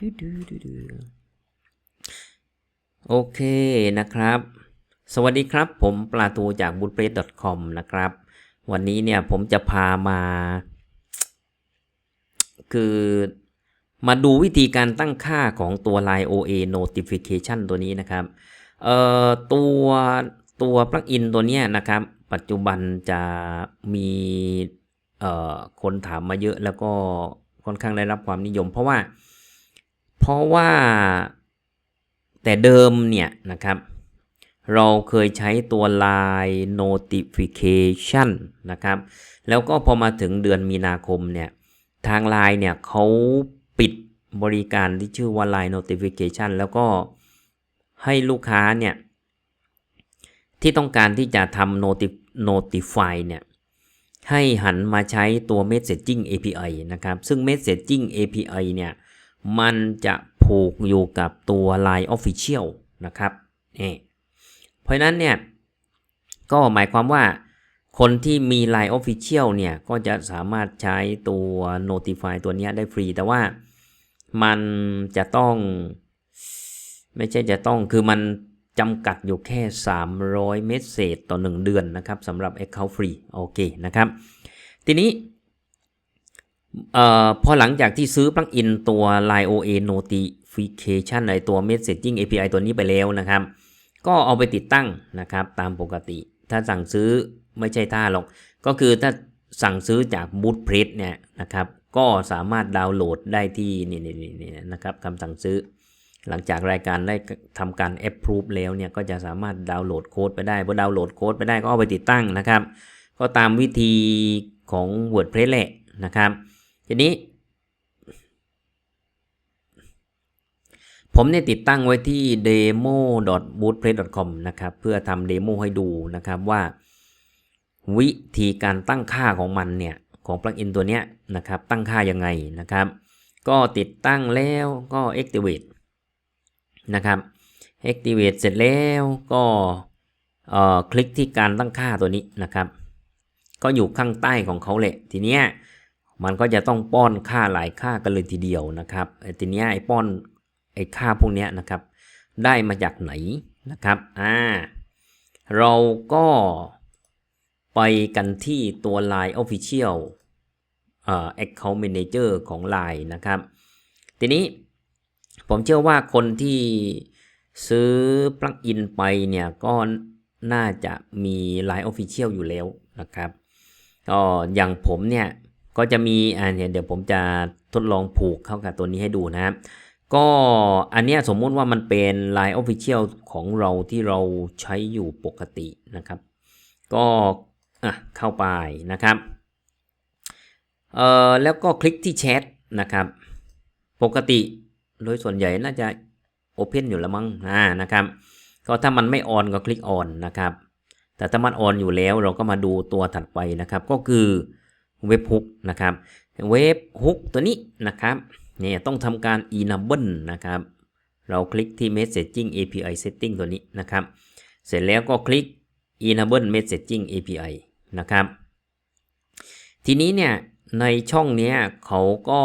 ดูดูดูดูโอเคนะครับ สวัสดีครับ ผมปลาตูจาก b o o t p r e s s c o m นะครับ วันนี้เนี่ยผมจะพามา คือมาดูวิธีการตั้งค่าของตัว Line OA Notification ตัวนี้นะครับ เอ่อตัวตัวปลั๊กอินตัวเนี้ยนะครับ ปัจจุบันจะมีเอ่อคนถามมาเยอะแล้วก็ค่อนข้างได้รับความนิยม เพราะว่า เพราะว่าแต่เดิมเนี่ยนะครับ เราเคยใช้ตัว Line Notification นะครับ แล้วก็พอมาถึงเดือนมีนาคมเนี่ย ทาง Line เนี่ยเขาปิดบริการที่ชื่อว่า Line Notification แล้วก็ให้ลูกค้าเนี่ย ที่ต้องการที่จะทำ Noti- notify เนี่ย ให้หันมาใช้ตัว Messaging API นะครับ ซึ่ง Messaging API เนี่ย มันจะผูกอยู่กับตัว Line Official นะครับนี่เพราะนั้นเนี่ย ก็หมายความว่าคนที่มี Line Official เนี่ย ก็จะสามารถใช้ตัว Notify ตัวนี้ได้ฟรี แต่ว่ามันจะต้อง ไม่ใช่จะต้องคือมันจำกัดอยู่แค่ 300 เมสเซจต่อ 1 เดือนนะครับสำหรับ Account Free โอเคนะครับ ทีนี้ เอ่อพอหลังจากที่ซื้อปลั๊กอินตัว Line OA Notification ในตัว Messaging API ตัวนี้ไปแล้วนะครับ ก็เอาไปติดตั้งนะครับตามปกติ ถ้าสั่งซื้อไม่ใช่ท่าหรอก ก็คือถ้าสั่งซื้อจาก b o o t p r e s s เนี่ยนะครับ ก็สามารถดาวน์โหลดได้ที่นี่นี่นี่นะครับคำสั่งซื้อ หลังจากรายการได้ทำการ approve แล้วเนี่ยก็จะสามารถดาวน์โหลดโค้ดไปได้พอดาวน์โหลดโค้ดไปได้ก็เอาไปติดตั้งนะครับ ก็ตามวิธีของ WordPress แหละนะครับ ทีนี้ ผมเนี่ยติดตั้งไว้ที่ demo.bootpress.com นะครับเพื่อทำเดโมให้ดูนะครับว่าวิธีการตั้งค่าของมันเนี่ยของปลั๊กอินตัวเนี้ยนะครับตั้งค่ายังไงนะครับ ก็ติดตั้งแล้วก็ activate นะครับ activate เสร็จแล้วก็เอ่อคลิกที่การตั้งค่าตัวนี้นะครับ ก็อยู่ข้างใต้ของเขาแหละทีเนี้ย มันก็จะต้องป้อนค่าหลายค่ากันเลยทีเดียวนะครับทีนี้ไอ้ป้อนไอ้ค่าพวกนี้นะครับ ได้มาจากไหนนะครับอ่าเราก็ไปกันที่ตัว Line Official เอ่อ Account Manager ของ Line นะครับ ทีนี้ผมเชื่อว่าคนที่ซื้อปลั๊กอินไปเนี่ยก็น่าจะมี Line Official อยู่แล้วนะครับก็อย่างผมเนี่ย ก็จะมีอ่าเนี่ยเดี๋ยวผมจะทดลองผูกเข้ากับตัวนี้ให้ดูนะครับก็อันนี้สมมุติว่ามันเป็น Line Official ของเราที่เราใช้อยู่ปกตินะครับ ก็อะเข้าไปนะครับเอ่อแล้วก็คลิกที่แชทนะครับ ปกติโดยส่วนใหญ่น่าจะ Open อยู่แล้วมั้งอ่านะครับ ก็ถ้ามันไม่ออนก็คลิกออนนะครับ แต่ถ้ามันออนอยู่แล้วเราก็มาดูตัวถัดไปนะครับ ก็คือ เว็บฮุกนะครับเว็บฮุกตัวนี้นะครับเนี่ยต้องทำการ enable นะครับเราคลิกที่ messaging API setting ตัวนี้นะครับ เสร็จแล้วก็คลิก enable messaging API นะครับ ทีนี้เนี่ยในช่องเนี้ยเขาก็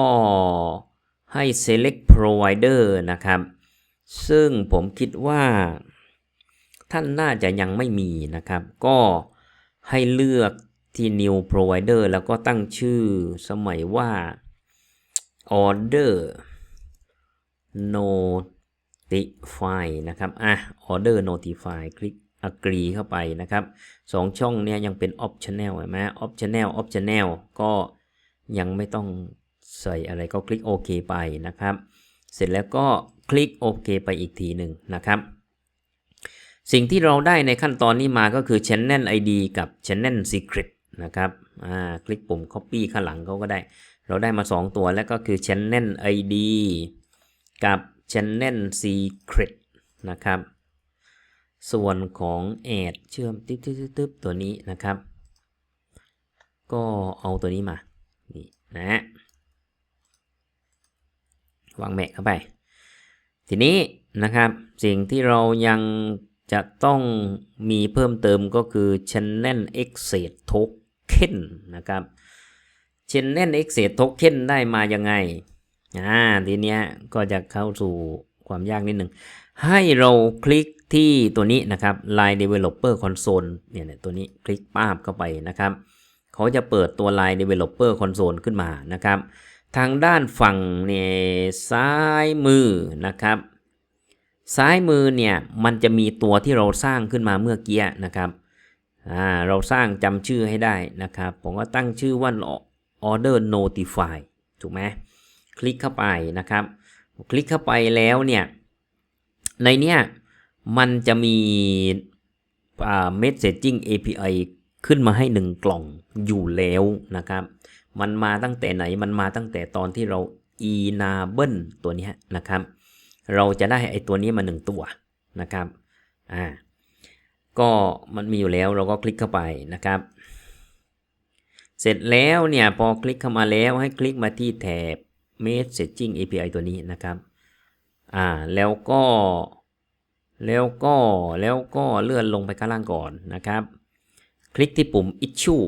ให้ select provider นะครับ ซึ่งผมคิดว่าท่านน่าจะยังไม่มีนะครับ ก็ให้เลือก ที่ new provider แล้วก็ตั้งชื่อสมัยว่า order notify นะครับ อะ order notify คลิก agree เข้าไปนะครับสองช่องเนี้ยยังเป็น optional เห็นไหม optional optional ก็ยังไม่ต้องใส่อะไรก็คลิกโอเคไปนะครับ เสร็จแล้วก็คลิกโอเคไปอีกทีหนึ่งนะครับ สิ่งที่เราได้ในขั้นตอนนี้มาก็คือ Channel ID กับ Channel Secret นะครับอ่าคลิกปุ่ม Copy ข้างหลังเขาก็ได้ เราได้มา 2 ตัวแล้วก็คือ Channel ID กับ Channel Secret นะครับ ส่วนของ Add เชื่อมตึ๊บตึ๊บตึ๊บตึ๊บตัวนี้นะครับ ก็เอาตัวนี้มา นี่นะวางแมะเข้าไป ทีนี้นะครับสิ่งที่เรายังจะต้องมีเพิ่มเติมก็คือ Channel Access Token นนะครับ Channel Access Token ได้มายังไงอ่าทีเนี้ยก็จะเข้าสู่ความยากนิดหนึ่งให้เราคลิกที่ตัวนี้นะครับ Line Developer Console เนี่ยตัวนี้คลิกป้าบเข้าไปนะครับ เขาจะเปิดตัว Line Developer Console ขึ้นมานะครับ ทางด้านฝั่งเนี่ยซ้ายมือนะครับ ซ้ายมือเนี่ยมันจะมีตัวที่เราสร้างขึ้นมาเมื่อกี้นะครับ อ่าเราสร้างจำชื่อให้ได้นะครับ ผมก็ตั้งชื่อว่า order notify ถูกไหมคลิกเข้าไปนะครับ คลิกเข้าไปแล้วเนี่ย ในเนี้ยมันจะมี messaging API ขึ้นมาให้หนึ่งกล่องอยู่แล้วนะครับ มันมาตั้งแต่ไหน มันมาตั้งแต่ตอนที่เรา enable ตัวนี้นะครับ เราจะได้ไอตัวนี้มาหนึ่งตัวนะครับ อ่า ก็มันมีอยู่แล้วเราก็คลิกเข้าไปนะครับ เสร็จแล้วเนี่ยพอคลิกเข้ามาแล้วให้คลิกมาที่แถบ messaging API ตัวนี้นะครับอ่าแล้วก็แล้วก็แล้วก็เลื่อนลงไปข้างล่างก่อนนะครับ คลิกที่ปุ่ม issue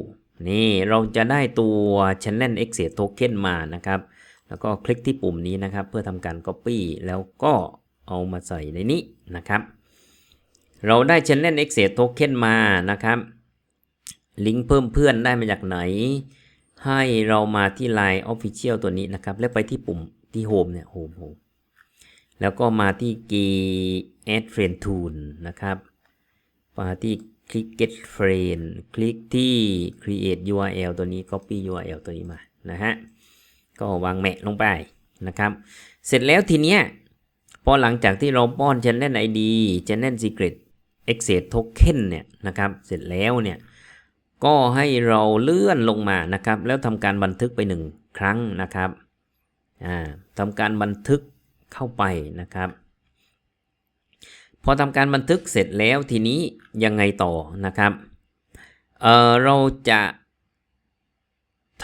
นี่เราจะได้ตัว channel exit token มานะครับ แล้วก็คลิกที่ปุ่มนี้นะครับ เพื่อทำการ copy แล้วก็เอามาใส่ในนี้นะครับ เราได้ channel exit token มานะครับ ลิงก์เพิ่มเพื่อนได้มาจากไหน ให้เรามาที่ Line Official ตัวนี้นะครับ แล้วไปที่ปุ่มที่ Home เนี่ย Home Home แล้วก็มาที่ Get Friend Tool นะครับมาที่คลิก Get Friend คลิกที่ Create URL ตัวนี้ Copy URL ตัวนี้มา นะฮะ ก็วางแมะลงไปนะครับ เสร็จแล้วทีเนี้ย พอหลังจากที่เราป้อน Channel ID Channel Secret Exit Token เนี่ยนะครับเสร็จแล้วเนี่ยก็ให้เราเลื่อนลงมานะครับ แล้วทำการบันทึกไปหนึ่งครั้งนะครับทำการบันทึกเข้าไปนะครับ พอทำการบันทึกเสร็จแล้วทีนี้ยังไงต่อนะครับเเราจะ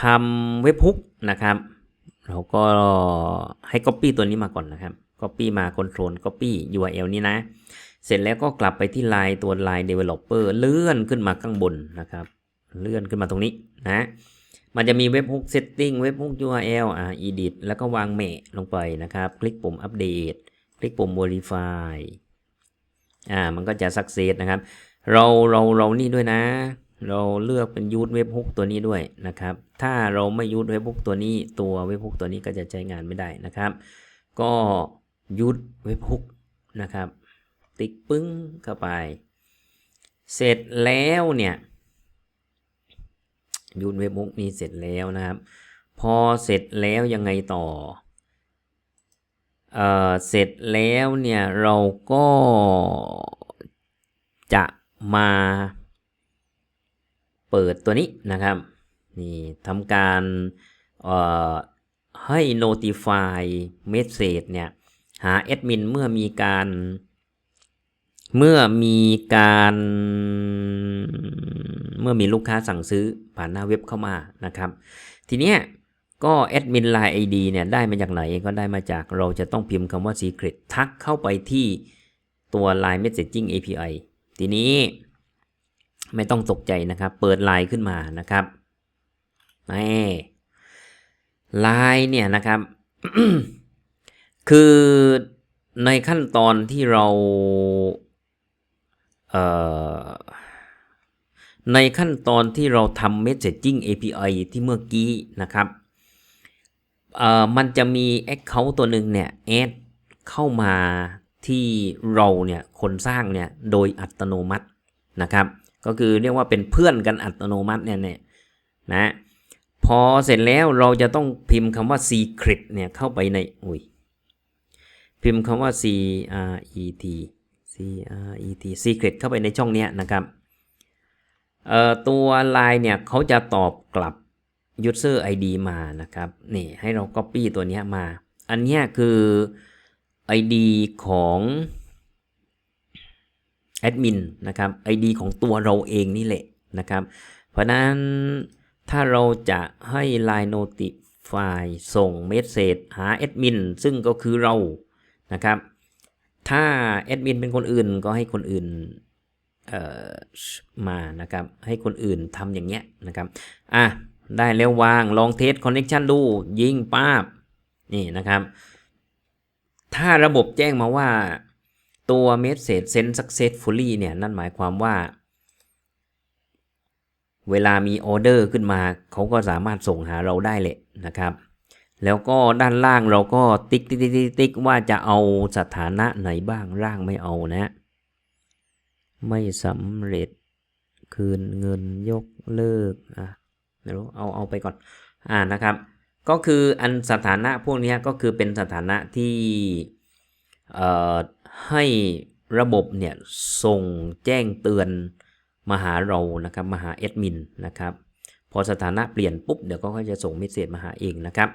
ทำเว็บฮุกนะครับ เราก็ให้ Copy ตัวนี้มาก่อนนะครับ Copy มา Control Copy URL นี้นะ เสร็จแล้วก็กลับไปที่ Line ตัว Line Developer เลื่อนขึ้นมาข้างบนนะครับ เลื่อนขึ้นมาตรงนี้นะ มันจะมีเว็บฮุก Setting เว็บฮุก URL อ่า Edit แล้วก็วางเมะลงไปนะครับ คลิกปุ่ม Update คลิกปุ่ม Verify อ่า มันก็จะ Success นะครับ เราเราเรานี่ด้วยนะ เราเลือกเป็นยูทเว็บฮุกตัวนี้ด้วยนะครับ ถ้าเราไม่ยูทเว็บฮุกตัวนี้ตัวเว็บฮุกตัวนี้ก็จะใช้งานไม่ได้นะครับ ก็ยูทเว็บฮุกนะครับ ติ๊กปึ้งเข้าไป เสร็จแล้วเนี่ยยูนเว็บมุกนี้เสร็จแล้วนะครับ พอเสร็จแล้วยังไงต่อเอ่อเสร็จแล้วเนี่ยเราก็จะมาเปิดตัวนี้นะครับนี่ทำการเอ่อให้ notify message เนี่ยหาแอดมินเมื่อมีการ เมื่อมีการเมื่อมีลูกค้าสั่งซื้อผ่านหน้าเว็บเข้ามานะครับ ทีเนี้ยก็แอดมิน Line ID เนี่ยได้มาจากไหนก็ได้มาจากเราจะต้องพิมพ์คำว่า secret ทักเข้าไปที่ตัว Line Messaging API ทีนี้ไม่ต้องตกใจนะครับ เปิด Line ขึ้นมานะครับนี่ Line เนี่ยนะครับ คือในขั้นตอนที่เรา ในขั้นตอนที่เราทำ Messaging API ที่เมื่อกี้นะครับมันจะมี Account ตัวหนึ่งเนี่ยแอดเข้ามาที่เราเนี่ยคนสร้างเนี่ยโดยอัตโนมัตินะครับ ก็คือเรียกว่าเป็นเพื่อนกันอัตโนมัติเนี่ยเนี่ยนะพอเสร็จแล้วเราจะต้องพิมพ์คำว่า secret เนี่ยเข้าไปในอุ้ยพิมพ์คำว่า c r e t c r e t secret เข้าไปในช่องนี้นะครับเอ่อตัว Line เนี่ยเขาจะตอบกลับ user ID มานะครับนี่ให้เรา copy ตัวนี้มา อันนี้คือ ID ของแอดมินนะครับ ID ของตัวเราเองนี่แหละนะครับ เพราะนั้นถ้าเราจะให้ Line Notify ส่งเมสเซจหาแอดมินซึ่งก็คือเรานะครับ ถ้าแอดมินเป็นคนอื่นก็ให้คนอื่นเออมานะครับ ให้คนอื่นทำอย่างเงี้ยนะครับ อะ ได้แล้ววางลองเทสคอนเน c ชันดู ยิงป้าบ นี่นะครับ ถ้าระบบแจ้งมาว่าตัว message send successfully เนี่ยนั่นหมายความว่า เวลามีออเดอร์ขึ้นมา เขาก็สามารถส่งหาเราได้แหละนะครับ แล้วก็ด้านล่างเราก็ติ๊กติ๊กติ๊กติ๊กว่าจะเอาสถานะไหนบ้างร่างไม่เอานะ ไม่สำเร็จคืนเงินยกเลิกอะไม่รู้เอาเอาไปก่อนอ่านะครับ ก็คืออันสถานะพวกนี้ก็คือเป็นสถานะที่เอ่อให้ระบบเนี่ยส่งแจ้งเตือนมาหาเรานะครับมาหาแอดมินนะครับ พอสถานะเปลี่ยนปุ๊บเดี๋ยวก็จะส่งเมสเซจมาหาเองนะครับ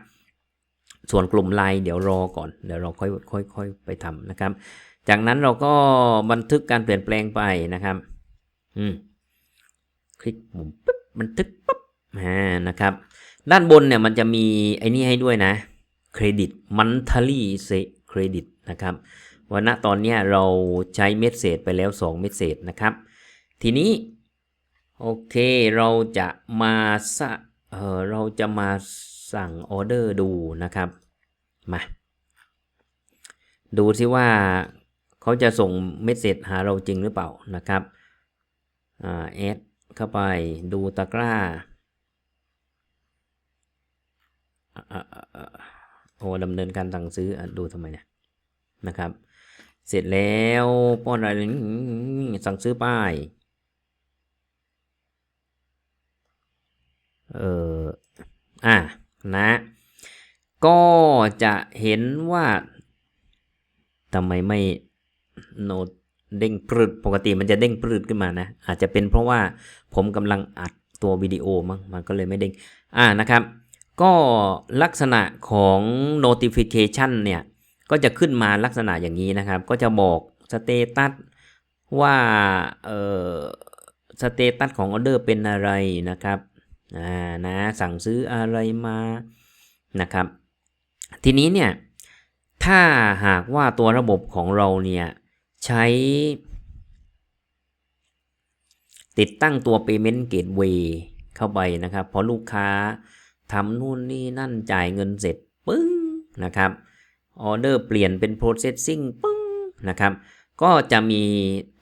ส่วนกลุ่มไลน์เดี๋ยวรอก่อนเดี๋ยวเราค่อยค่อยค่อยไปทำนะครับ จากนั้นเราก็บันทึกการเปลี่ยนแปลงไปนะครับ อืมคลิกปุ่มปุ๊บบันทึกปุ๊บอ่านะครับ ด้านบนเนี่ยมันจะมีไอ้นี่ให้ด้วยนะเครดิตมันทลี่เซเครดิตนะครับว่าณตอนเนี้ยเราใช้เมสเซจไปแล้ว 2 เมสเซจนะครับ ทีนี้ โอเคเราจะมาสะเออเราจะมา สั่งออเดอร์ดูนะครับ มา ดูซิว่าเขาจะส่งเมสเซจหาเราจริงหรือเปล่านะครับอ่าแอดเข้าไปดูตะกร้าโอ้ดำเนินการสั่งซื้อดูทำไมเนี่ยนะครับ เสร็จแล้วป้อนอะไรสั่งซื้อป้ายเอออะ นะ ก็จะเห็นว่าทำไมไม่โนตเด้งปรืดปกติมันจะเด้งปรืดขึ้นมานะ อาจจะเป็นเพราะว่าผมกำลังอัดตัววิดีโอมั้งมันก็เลยไม่เด้งอ่านะครับ ก็ลักษณะของ notification เนี่ยก็จะขึ้นมาลักษณะอย่างนี้นะครับ ก็จะบอกสเตตัสว่าเออสเตตัสของออเดอร์เป็นอะไรนะครับ อ่านะสั่งซื้ออะไรมานะครับ ทีนี้เนี่ยถ้าหากว่าตัวระบบของเราเนี่ยใช้ ติดตั้งตัว Payment Gateway เข้าไปนะครับ พอลูกค้าทำนู่นนี่นั่นจ่ายเงินเสร็จปึ้งนะครับออเดอร์เปลี่ยนเป็น processing ปึ้งนะครับ ก็จะมี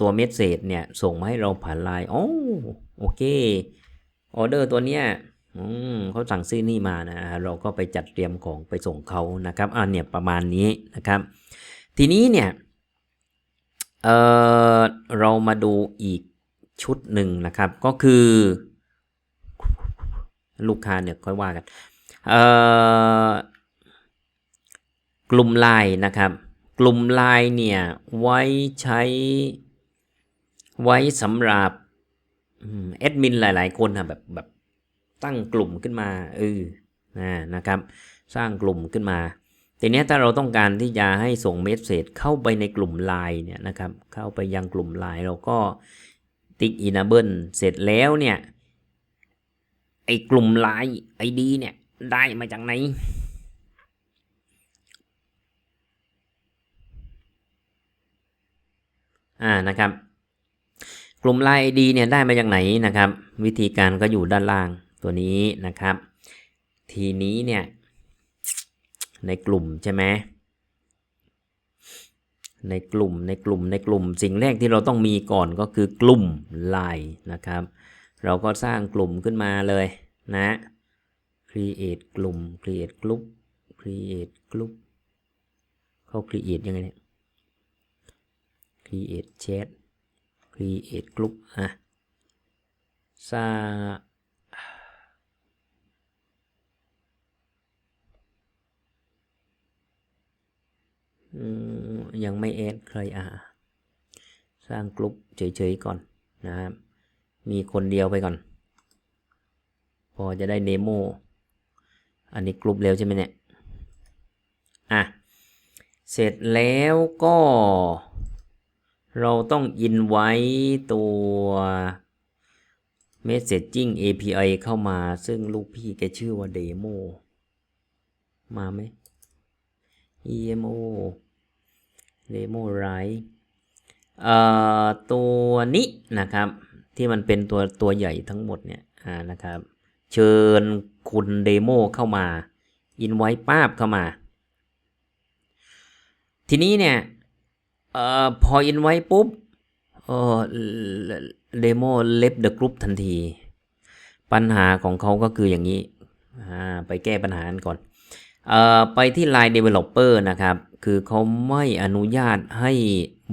ตัวเมสเซจเนี่ยส่งมาให้เราผ่านไลน์โอ้โอเค ออเดอร์ตัวเนี้ยเขาสั่งซื้อนี่มานะเราก็ไปจัดเตรียมของไปส่งเขานะครับอ่าเนี่ยประมาณนี้นะครับ ทีนี้เนี่ยเออเรามาดูอีกชุดหนึ่งนะครับ ก็คือ ลูกค้าเนี่ยค่อยว่ากันเออกลุ่มไลน์นะครับ กลุ่มไลน์เนี่ยไว้ใช้ไว้สำหรับ แอดมินหลาย ๆ คนนะแบบแบบตั้งกลุ่มขึ้นมาเออนะนะครับ สร้างกลุ่มขึ้นมาทีนี้ถ้าเราต้องการที่จะให้ส่งเมสเซจเข้าไปในกลุ่มไลน์เนี่ยนะครับ เข้าไปยังกลุ่มไลน์เราก็ติ๊ก enable เสร็จแล้วเนี่ยไอ้กลุ่มไลน์ไอดีเนี่ยได้มาจากไหนอ่านะครับ กลุ่มไลน์ ID เนี่ยได้มาจากไหนนะครับ วิธีการก็อยู่ด้านล่างตัวนี้นะครับ ทีนี้เนี่ย ในกลุ่มใช่ไหมในกลุ่มในกลุ่มในกลุ่มสิ่งแรกที่เราต้องมีก่อนก็คือกลุ่มไลน์นะครับ เราก็สร้างกลุ่มขึ้นมาเลยนะ create กลุ่ม create group create group เขา create ยังไงเนี่ย create chat create group อะสร้างยังไม่แอดใครอะสร้างกลุ่มเฉยๆก่อนนะครับ มีคนเดียวไปก่อน พอจะได้เดโม อันนี้กลุ่มเร็วใช่ไหมเนี่ย อะ เสร็จแล้วก็ เราต้องอินไว้ตัว Messaging API เข้ามาซึ่งลูกพี่แกชื่อว่าเดโมมาไหม EMO Demo Write เอ่อตัวนี้นะครับ ที่มันเป็นตัวตัวใหญ่ทั้งหมดเนี่ยอ่านะครับ เชิญคุณเดโมเข้ามา อินไว้ป้าบเข้ามา ทีนี้เนี่ย เอ่อพออินไว้ปุ๊บเออเดโมเล็บเดอะกรุ๊ปทันที ปัญหาของเขาก็คืออย่างนี้ไปแก้ปัญหากันก่อนออไปที่ Line Developer นะครับ คือเขาไม่อนุญาตให้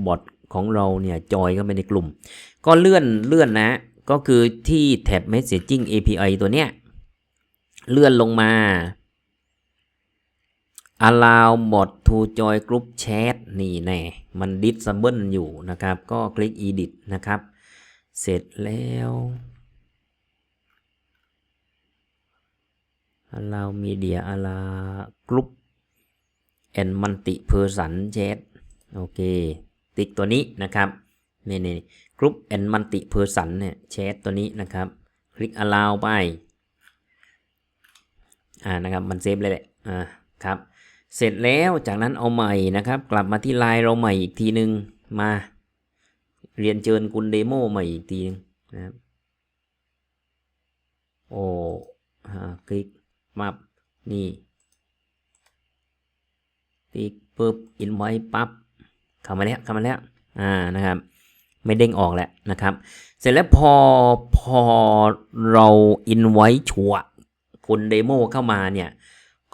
บอทของเราเนี่ยจอยเข้าไปในกลุ่ม ก็เลื่อนเลื่อนนะ ก็คือที่แท็บ Messaging API ตัวเนี้ย เลื่อนลงมา allow bot to join group chat นี่แน่ มัน disable อยู่นะครับ ก็คลิก edit นะครับ เสร็จแล้ว allow media allow group and multi person chat โอเค ติ๊กตัวนี้นะครับ นี่นี่ group and multi person เนี่ยแชทตัวนี้นะครับ คลิก allow ไป อ่า นะครับ มันเซฟเลยแหละ อ่า ครับ เสร็จแล้วจากนั้นเอาใหม่นะครับ กลับมาที่ไลน์เราใหม่อีกทีหนึ่งมา เรียนเชิญคุณเดโมใหม่อีกทีหนึงนะครับโอ้อ่าคลิกมาบนี่ติ๊กปุ๊บอินไว้ปั๊บเข้ามาแล้วเข้ามาแล้วอ่านะครับ ไม่เด้งออกแล้วนะครับ เสร็จแล้วพอพอเราอินไว้ชัวคุณเดโมเข้ามาเนี่ย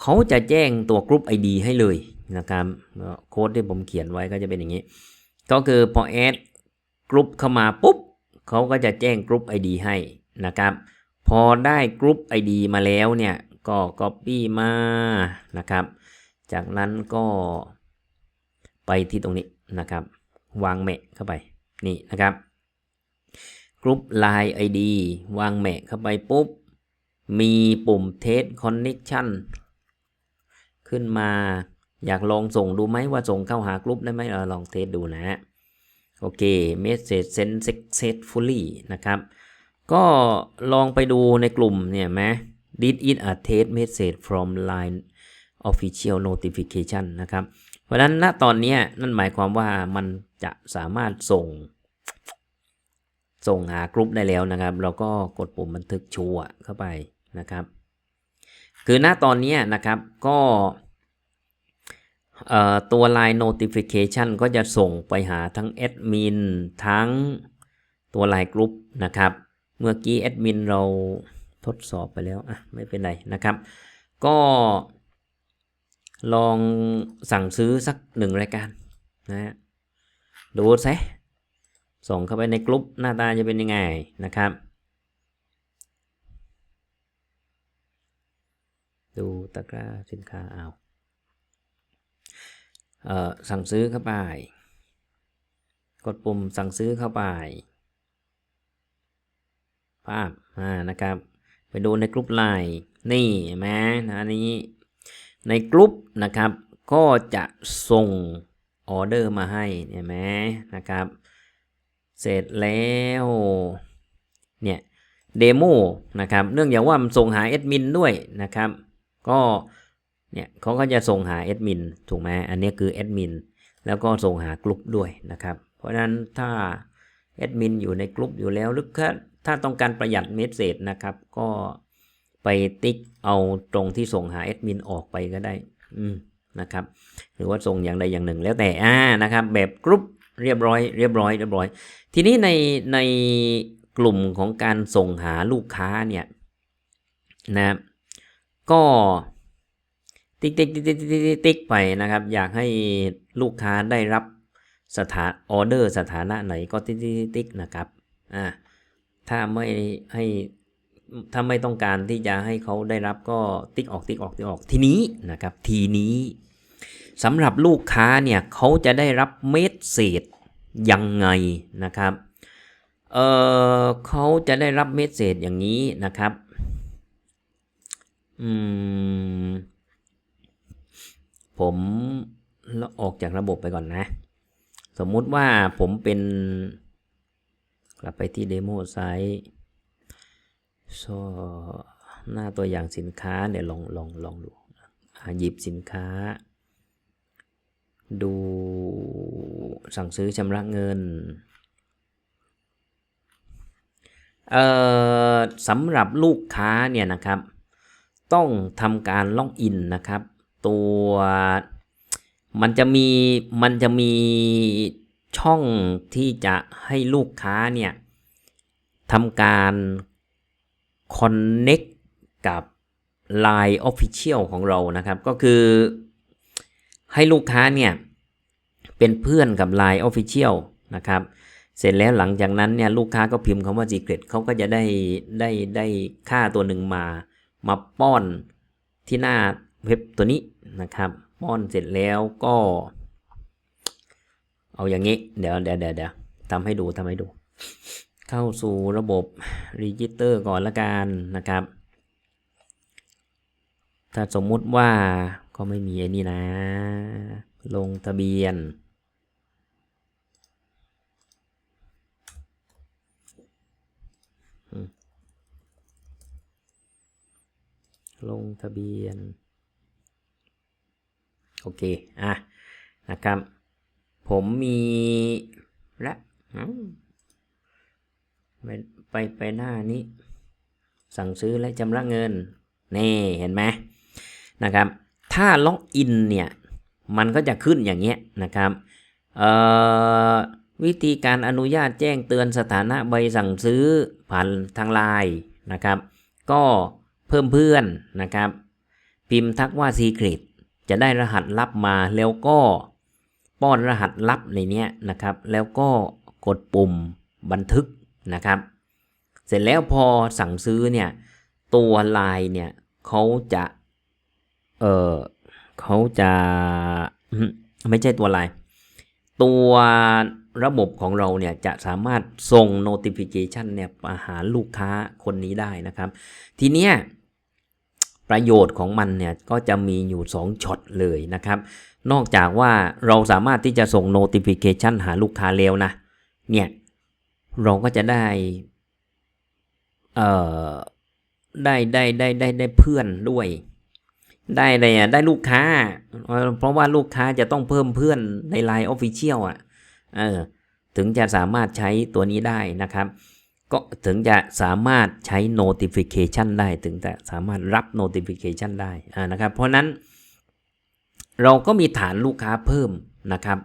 เขาจะแจ้งตัวกรุ๊ป ID ให้เลยนะครับโค้ดที่ผมเขียนไว้ก็จะเป็นอย่างนี้ ก็คือพอแอดกรุ๊ปเข้ามาปุ๊บเขาก็จะแจ้งกรุ๊ป ID ให้นะครับ พอได้กรุ๊ป ID มาแล้วเนี่ยก็ Copy มานะครับ จากนั้นก็ไปที่ตรงนี้นะครับ วางแมะเข้าไปนี่นะครับกรุ๊ป Line ID วางแมะเข้าไปปุ๊บ มีปุ่ม Test Connection ขึ้นมา อยากลองส่งดูไหมว่าส่งเข้าหากรุ๊ปได้ไหมเราลองเทสดูนะ โอเค Message Send Successfully นะครับ ก็ลองไปดูในกลุ่มเนี่ยไหม Did it a test message from Line Official Notification นะครับ เพราะฉะนั้นณตอนนี้นั่นหมายความว่ามันจะสามารถส่ง ส่งหากรุ๊ปได้แล้วนะครับ เราก็กดปุ่มบันทึกชัวเข้าไปนะครับ คือณตอนนี้นะครับก็ ตัว Line Notification ก็จะส่งไปหาทั้งแอดมินทั้งตัว Line Group นะครับ เมื่อกี้แอดมินเราทดสอบไปแล้วอะไม่เป็นไรนะครับ ก็ลองสั่งซื้อสักหนึ่งรายการนะฮะดูซะส่งเข้าไปในกลุ่มหน้าตาจะเป็นยังไงนะครับ ดูตะกร้าสินค้าเอา สั่งซื้อเข้าไป กดปุ่มสั่งซื้อเข้าไป ภาพอ่านะครับ ไปดูในกลุ่มไลน์นี่เห็นไหมนะอันนี้ ในกลุ่มนะครับ ก็จะส่งออเดอร์มาให้เห็นไหมนะครับ เสร็จแล้วเนี่ยเดโมนะครับ เนื่องจากว่ามันส่งหาแอดมินด้วยนะครับ ก็ เนี่ยเขาก็จะส่งหาแอดมินถูกไหมอันนี้คือแอดมินแล้วก็ส่งหากลุ่มด้วยนะครับ เพราะฉะนั้นถ้าแอดมินอยู่ในกลุ่มอยู่แล้วหรือถ้าถ้าต้องการประหยัดเมสเซจนะครับ ก็ไปติ๊กเอาตรงที่ส่งหาแอดมินออกไปก็ได้ อืมนะครับ หรือว่าส่งอย่างใดอย่างหนึ่งแล้วแต่อ่านะครับ แบบกรุ๊ปเรียบร้อยเรียบร้อยเรียบร้อย ทีนี้ในในกลุ่มของการส่งหาลูกค้าเนี่ยนะก็ ติ๊กติ๊กติ๊กติ๊กติ๊กติ๊กไปนะครับ อยากให้ลูกค้าได้รับสถานออเดอร์สถานะไหนก็ติ๊กติ๊กติ๊กติ๊กนะครับอ่าถ้าไม่ให้ถ้าไม่ต้องการที่จะให้เขาได้รับก็ติ๊กออกติ๊กออกติ๊กออกทีนี้นะครับ ทีนี้สำหรับลูกค้าเนี่ยเขาจะได้รับเมสเซจยังไงนะครับเออเขาจะได้รับเมสเซจอย่างนี้นะครับ อืม ผมออกจากระบบไปก่อนนะ สมมุติว่าผมเป็น กลับไปที่เดโมไซต์โซหน้าตัวอย่างสินค้าเดี๋ยวลองลองลองดูหยิบสินค้า ดูสั่งซื้อชำระเงินเอ่อสำหรับลูกค้าเนี่ยนะครับ ต้องทำการล็อกอินนะครับ ตัวมันจะมีมันจะมีช่องที่จะให้ลูกค้าเนี่ยทำการ Connect กับ Line Official ของเรานะครับ ก็คือให้ลูกค้าเนี่ยเป็นเพื่อนกับ Line Official นะครับ เสร็จแล้วหลังจากนั้นเนี่ยลูกค้าก็พิมพ์คำว่า Secret เขาก็จะได้ได้ได้ค่าตัวหนึ่งมา มาป้อนที่หน้า เว็บตัวนี้นะครับป้อนเสร็จแล้วก็ เอาอย่างนี้ เดี๋ยวเดี๋ยวเดี๋ยวเดี๋ยวทำให้ดูทำให้ดู เข้าสู่ระบบรีจิสเตอร์ก่อนละกันนะครับ ถ้าสมมุติว่าก็ไม่มีไอ้นี่นะ ลงทะเบียน ลงทะเบียน โอเค อะ นะครับ ผมมีและไปไปไปหน้านี้ สั่งซื้อและชำระเงิน นี่เห็นไหมนะครับ ถ้าล็อกอินเนี่ย มันก็จะขึ้นอย่างเงี้ยนะครับวิธีการอนุญาตแจ้งเตือนสถานะใบสั่งซื้อผ่านทางไลน์นะครับ ก็เพิ่มเพื่อนนะครับ พิมพ์ทักว่า Secret จะได้รหัสลับมาแล้วก็ป้อนรหัสลับในนี้นะครับ แล้วก็กดปุ่มบันทึกนะครับ เสร็จแล้วพอสั่งซื้อเนี่ยตัวไลน์เนี่ยเขาจะเออเขาจะไม่ใช่ตัวไลน์ตัวระบบของเราเนี่ยจะสามารถส่ง notification เนี่ยมาหาลูกค้าคนนี้ได้นะครับ ทีเนี้ย ประโยชน์ของมันเนี่ยก็จะมีอยู่ 2ช็อตเลยนะครับ นอกจากว่าเราสามารถที่จะส่ง notification หาลูกค้าแล้วนะ เนี่ย เราก็จะได้ เอ่อ ได้ได้ได้ได้ได้เพื่อนด้วย ได้อะไรอะ ได้ลูกค้า เพราะว่าลูกค้าจะต้องเพิ่มเพื่อนใน Line Official อะ เออ ถึงจะสามารถใช้ตัวนี้ได้นะครับ ก็ถึงจะสามารถใช้ notification ได้ ถึงจะสามารถรับ notification ได้นะครับ เพราะนั้น เราก็มีฐานลูกค้าเพิ่มนะครับ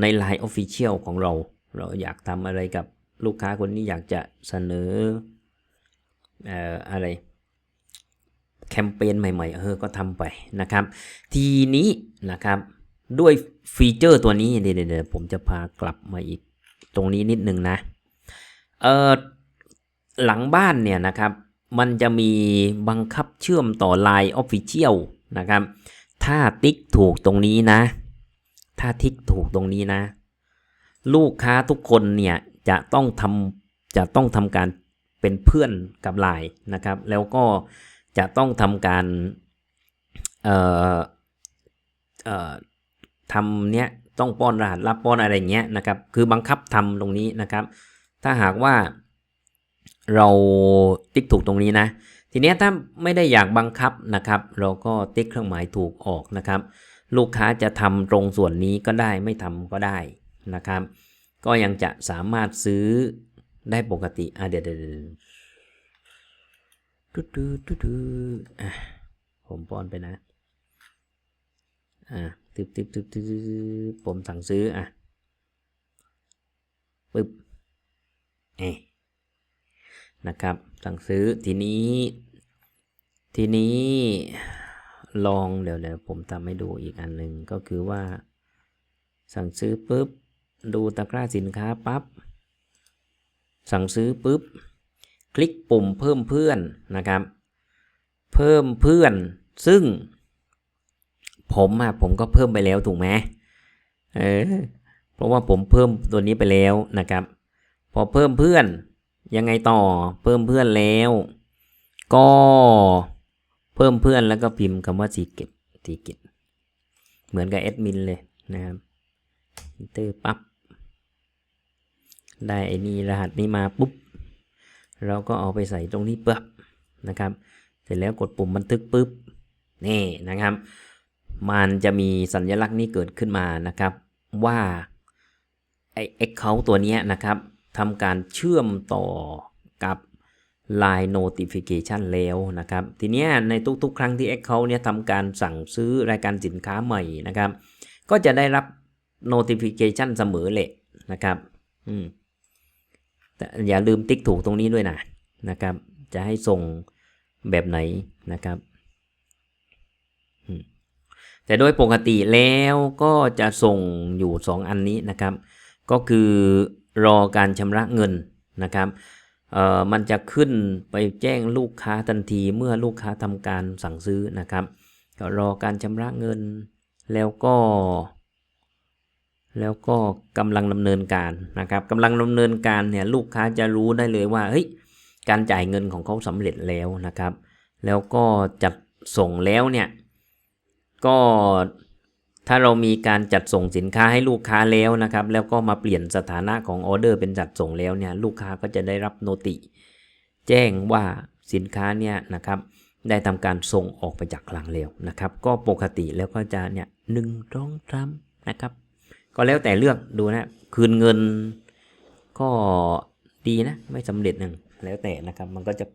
ใน Line Official ของเรา เราอยากทำอะไรกับลูกค้าคนนี้อยากจะเสนอเอ่ออะไรแคมเปญใหม่ๆเออก็ทำไปนะครับ ทีนี้นะครับด้วยฟีเจอร์ตัวนี้เดี๋ยวเดี๋ยวผมจะพากลับมาอีกตรงนี้นิดนึงนะ เออ หลังบ้านเนี่ยนะครับ มันจะมีบังคับเชื่อมต่อ Line Official นะครับ ถ้าติ๊กถูกตรงนี้นะ ถ้าทิกถูกตรงนี้นะ ลูกค้าทุกคนเนี่ยจะต้องทำจะต้องทำการเป็นเพื่อนกับ Line นะครับ แล้วก็จะต้องทำการเอ่อเอ่อทำเนี้ยต้องป้อนรหัสรับป้อนอะไรเงี้ยนะครับ คือบังคับทำตรงนี้นะครับ ถ้าหากว่า เราติ๊กถูกตรงนี้นะ ทีนี้ถ้าไม่ได้อยากบังคับนะครับ เราก็ติ๊กเครื่องหมายถูกออกนะครับ ลูกค้าจะทำตรงส่วนนี้ก็ได้ไม่ทำก็ได้นะครับ ก็ยังจะสามารถซื้อได้ปกติอะเดี๋ยวเดี๋ยวเดี๋ยวดูดูดูผมป้อนไปนะอ่าตึบตึบตึบตึบผมสั่งซื้ออะปึ๊บเอะ นะครับ สั่งซื้อทีนี้ ทีนี้ลองเดี๋ยวเดี๋ยวผมทำให้ดูอีกอันหนึ่งก็คือว่า สั่งซื้อปุ๊บ ดูตะกร้าสินค้าปั๊บสั่งซื้อปุ๊บ คลิกปุ่มเพิ่มเพื่อนนะครับ เพิ่มเพื่อนซึ่ง ผมอะผมก็เพิ่มไปแล้วถูกไหมเออเพราะว่าผมเพิ่มตัวนี้ไปแล้วนะครับ พอเพิ่มเพื่อน ยังไงต่อเพิ่มเพื่อนแล้ว ก็เพิ่มเพื่อนแล้วก็พิมพ์คำว่า secret secret เหมือนกับแอดมินเลยนะครับเตอร์ปั๊บได้ไอ้นี่รหัสนี้มาปุ๊บ เราก็เอาไปใส่ตรงนี้ปุ๊บนะครับ เสร็จแล้วกดปุ่มบันทึกปุ๊บนี่นะครับ มันจะมีสัญลักษณ์นี้เกิดขึ้นมานะครับ ว่าไอ้ account ตัวนี้นะครับ ทำการเชื่อมต่อกับ Line Notification แล้วนะครับ ทีเนี้ยในทุกๆ ครั้งที่ account เนี่ยทำการสั่งซื้อรายการสินค้าใหม่นะครับ ก็จะได้รับ notification เสมอแหละนะครับอืมแต่อย่าลืมติ๊กถูกตรงนี้ด้วยนะนะครับ จะให้ส่งแบบไหนนะครับแต่โดยปกติแล้วก็จะส่งอยู่ 2 อันนี้นะครับ ก็คือ รอการชำระเงินนะครับเอ่อมันจะขึ้นไปแจ้งลูกค้าทันทีเมื่อลูกค้าทำการสั่งซื้อนะครับก็รอการชำระเงิน แล้วก็ แล้วก็กำลังดำเนินการนะครับกำลังดำเนินการเนี่ยลูกค้าจะรู้ได้เลยว่าเฮ้ยการจ่ายเงินของเขาสำเร็จแล้วนะครับ แล้วก็จัดส่งแล้วเนี่ยก็ ถ้าเรามีการจัดส่งสินค้าให้ลูกค้าแล้วนะครับ แล้วก็มาเปลี่ยนสถานะของออเดอร์เป็นจัดส่งแล้วเนี่ยลูกค้าก็จะได้รับโนติ แจ้งว่าสินค้าเนี่ยนะครับได้ทำการส่งออกไปจากคลังแล้วนะครับ ก็ปกติแล้วก็จะเนี่ยหนึ่งร้องทำนะครับ ก็แล้วแต่เลือกดูนะคืนเงินก็ดีนะไม่สำเร็จหนึ่งแล้วแต่นะครับมันก็จะ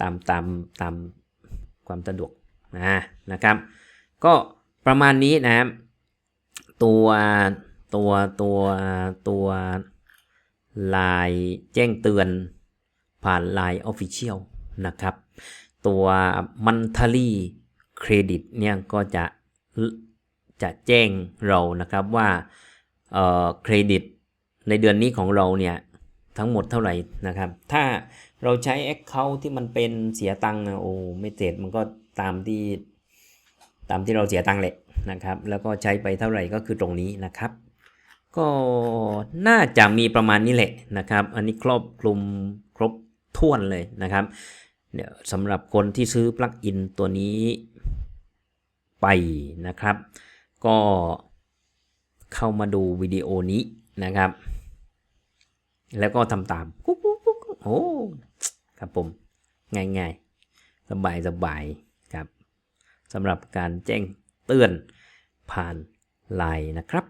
ตามตามตามความสะดวกนะนะครับ ก็ ประมาณนี้นะครับตัวตัวตัวตัวลายแจ้งเตือนผ่าน Line Official นะครับ ตัว monthly credit เนี่ยก็จะจะแจ้งเรานะครับว่าเครดิตในเดือนนี้ของเราเนี่ยทั้งหมดเท่าไหร่นะครับ ถ้าเราใช้ Account ที่มันเป็นเสียตังค์นะโอ้ไม่เสร็จมันก็ตามที่ ตามที่เราเสียตังค์แหละนะครับ แล้วก็ใช้ไปเท่าไหร่ก็คือตรงนี้นะครับ ก็น่าจะมีประมาณนี้แหละนะครับ อันนี้ครอบคลุมครบถ้วนเลยนะครับเดี๋ยวสำหรับคนที่ซื้อปลั๊กอินตัวนี้ไปนะครับ ก็เข้ามาดูวิดีโอนี้นะครับ แล้วก็ทำตามกุ๊กกุ๊กโอ้ครับผม ง่ายๆ สบายสบาย สำหรับการแจ้งเตือนผ่านไลน์นะครับ